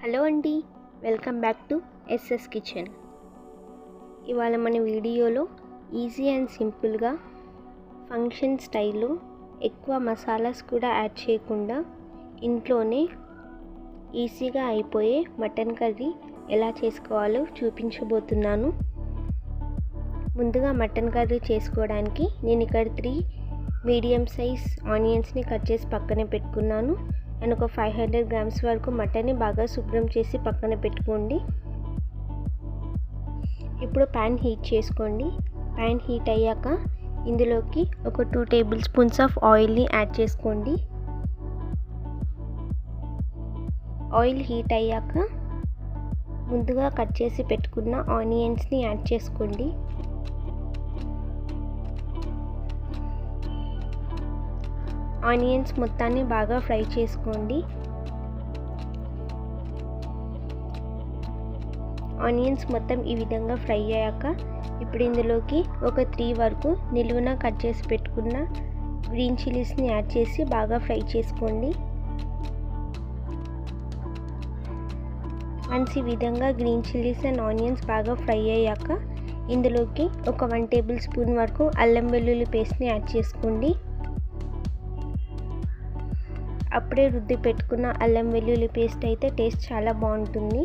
Hello అండి welcome back to SS kitchen. ఇవాళ మన వీడియోలో ఈజీ అండ్ సింపుల్గా ఫంక్షన్ స్టైల్లో ఎక్కువ మసాలాస్ కూడా యాడ్ చేయకుండా ఇంట్లోనే ఈజీగా అయిపోయే మటన్ కర్రీ ఎలా చేసుకోవాలో చూపించబోతున్నాను. ముందుగా మటన్ కర్రీ చేసుకోవడానికి నేను ఇక్కడ త్రీ మీడియం సైజ్ ఆనియన్స్ని కట్ చేసి పక్కనే పెట్టుకున్నాను. అండ్ ఒక ఫైవ్ హండ్రెడ్ గ్రామ్స్ వరకు మటన్ని బాగా శుభ్రం చేసి పక్కన పెట్టుకోండి. ఇప్పుడు ప్యాన్ హీట్ చేసుకోండి. ప్యాన్ హీట్ అయ్యాక ఇందులోకి ఒక టూ టేబుల్ స్పూన్స్ ఆఫ్ ఆయిల్ని యాడ్ చేసుకోండి. ఆయిల్ హీట్ అయ్యాక ముందుగా కట్ చేసి పెట్టుకున్న ఆనియన్స్ని యాడ్ చేసుకోండి. ఆనియన్స్ మొత్తాన్ని బాగా ఫ్రై చేసుకోండి. ఆనియన్స్ మొత్తం ఈ విధంగా ఫ్రై అయ్యాక ఇప్పుడు ఇందులోకి ఒక త్రీ వరకు నిలువున కట్ చేసి పెట్టుకున్న గ్రీన్ చిల్లీస్ని యాడ్ చేసి బాగా ఫ్రై చేసుకోండి. వన్స్ ఈ విధంగా గ్రీన్ చిల్లీస్ అండ్ ఆనియన్స్ బాగా ఫ్రై అయ్యాక ఇందులోకి ఒక వన్ టేబుల్ స్పూన్ వరకు అల్లం వెల్లుల్లి పేస్ట్ని యాడ్ చేసుకోండి. అప్పుడే రుద్ది పెట్టుకున్న అల్లం వెల్లుల్లి పేస్ట్ అయితే టేస్ట్ చాలా బాగుంటుంది.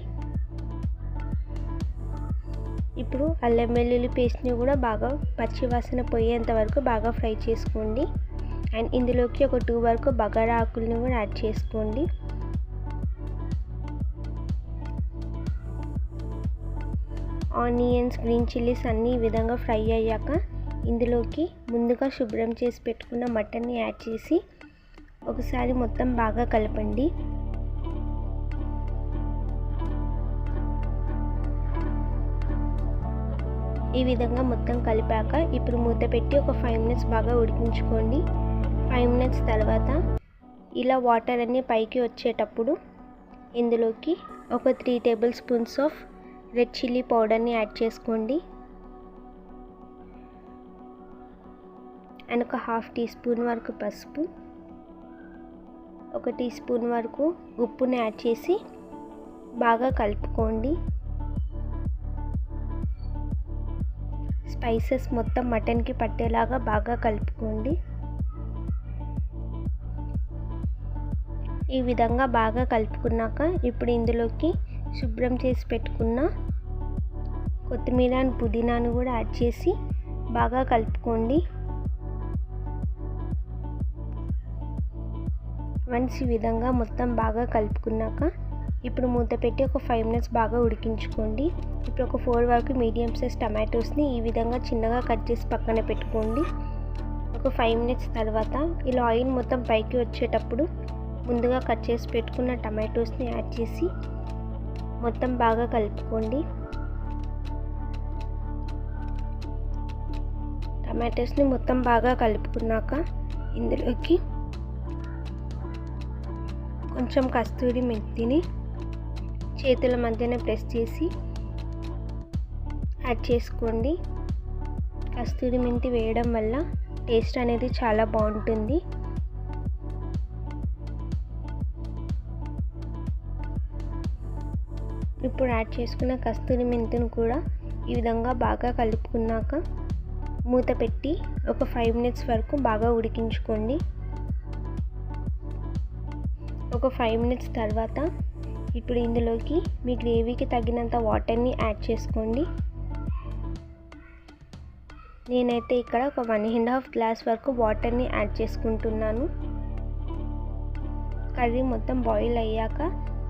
ఇప్పుడు అల్లం వెల్లుల్లి పేస్ట్ని కూడా బాగా పచ్చి వాసన పోయేంత వరకు బాగా ఫ్రై చేసుకోండి. అండ్ ఇందులోకి ఒక టూ వరకు బగారా ఆకుల్ని కూడా యాడ్ చేసుకోండి. ఆనియన్స్ గ్రీన్ చిల్లీస్ అన్నీ ఈ విధంగా ఫ్రై అయ్యాక ఇందులోకి ముందుగా శుభ్రం చేసి పెట్టుకున్న మటన్ని యాడ్ చేసి ఒకసారి మొత్తం బాగా కలపండి. ఈ విధంగా మొత్తం కలిపాక ఇప్పుడు మూత పెట్టి ఒక ఫైవ్ మినిట్స్ బాగా ఉడికించుకోండి. ఫైవ్ మినిట్స్ తర్వాత ఇలా వాటర్ అన్నీ పైకి వచ్చేటప్పుడు ఇందులోకి ఒక three tablespoons of red chilli పౌడర్ని యాడ్ చేసుకోండి. అండ్ ఒక హాఫ్ టీ స్పూన్ వరకు పసుపు. ఒక టీ స్పూన్ వరకు ఉప్పుని యాడ్ చేసి బాగా కలుపుకోండి. స్పైసెస్ మొత్తం మటన్కి పట్టేలాగా బాగా కలుపుకోండి. ఈ విధంగా బాగా కలుపుకున్నాక ఇప్పుడు ఇందులోకి శుభ్రం చేసి పెట్టుకున్న కొత్తిమీర పుదీనాను కూడా యాడ్ చేసి బాగా కలుపుకోండి. వన్స్ ఈ విధంగా మొత్తం బాగా కలుపుకున్నాక ఇప్పుడు మూత పెట్టి ఒక ఫైవ్ మినిట్స్ బాగా ఉడికించుకోండి. ఇప్పుడు ఒక ఫోర్ వరకు మీడియం సైజ్ టమాటోస్ని ఈ విధంగా చిన్నగా కట్ చేసి పక్కన పెట్టుకోండి. ఒక ఫైవ్ మినిట్స్ తర్వాత ఇలా ఆయిల్ మొత్తం పైకి వచ్చేటప్పుడు ముందుగా కట్ చేసి పెట్టుకున్న టమాటోస్ని యాడ్ చేసి మొత్తం బాగా కలుపుకోండి. టమాటోస్ని మొత్తం బాగా కలుపుకున్నాక ఇందులోకి కొంచెం కస్తూరి మెంతిని చేతుల మధ్యన ప్రెస్ చేసి యాడ్ చేసుకోండి. కస్తూరి మెంతి వేయడం వల్ల టేస్ట్ అనేది చాలా బాగుంటుంది. ఇప్పుడు యాడ్ చేసుకున్న కస్తూరి మెంతిని కూడా ఈ విధంగా బాగా కలుపుకున్నాక మూత పెట్టి ఒక ఫైవ్ మినిట్స్ వరకు బాగా ఉడికించుకోండి. ఒక ఫైవ్ మినిట్స్ తర్వాత ఇప్పుడు ఇందులోకి మీ గ్రేవీకి తగినంత వాటర్ని యాడ్ చేసుకోండి. నేనైతే ఇక్కడ ఒక వన్ అండ్ హాఫ్ గ్లాస్ వరకు వాటర్ని యాడ్ చేసుకుంటున్నాను. కర్రీ మొత్తం బాయిల్ అయ్యాక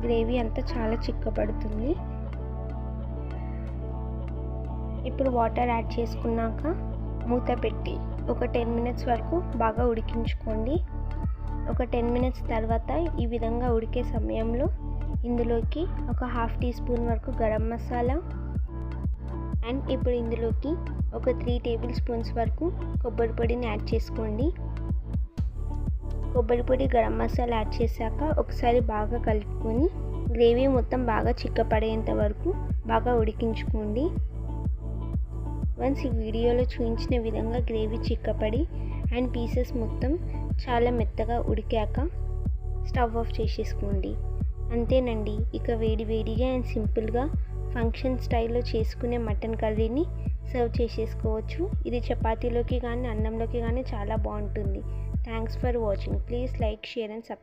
గ్రేవీ అంతా చాలా చిక్కబడుతుంది. ఇప్పుడు వాటర్ యాడ్ చేసుకున్నాక మూత పెట్టి ఒక టెన్ మినిట్స్ వరకు బాగా ఉడికించుకోండి. ఒక టెన్ మినిట్స్ తర్వాత ఈ విధంగా ఉడికే సమయంలో ఇందులోకి ఒక హాఫ్ టీ స్పూన్ వరకు గరం మసాలా అండ్ ఇప్పుడు ఇందులోకి ఒక త్రీ టేబుల్ స్పూన్స్ వరకు కొబ్బరి పొడిని యాడ్ చేసుకోండి. కొబ్బరి పొడి గరం మసాలా యాడ్ చేశాక ఒకసారి బాగా కలుపుకొని గ్రేవీ మొత్తం బాగా చిక్కపడేంత వరకు బాగా ఉడికించుకోండి. వన్స్ ఈ వీడియోలో చూపించిన విధంగా గ్రేవీ చిక్కపడి అండ్ పీసెస్ మొత్తం చాలా మెత్తగా ఉడికాక స్టవ్ ఆఫ్ చేసేసుకోండి. అంతేనండి ఇక వేడి వేడిగా అండ్ సింపుల్గా ఫంక్షన్ స్టైల్లో చేసుకునే మటన్ కర్రీని సర్వ్ చేసేసుకోవచ్చు. ఇది చపాతీలోకి కానీ అన్నంలోకి కానీ చాలా బాగుంటుంది. Thanks for watching. Please like share and subscribe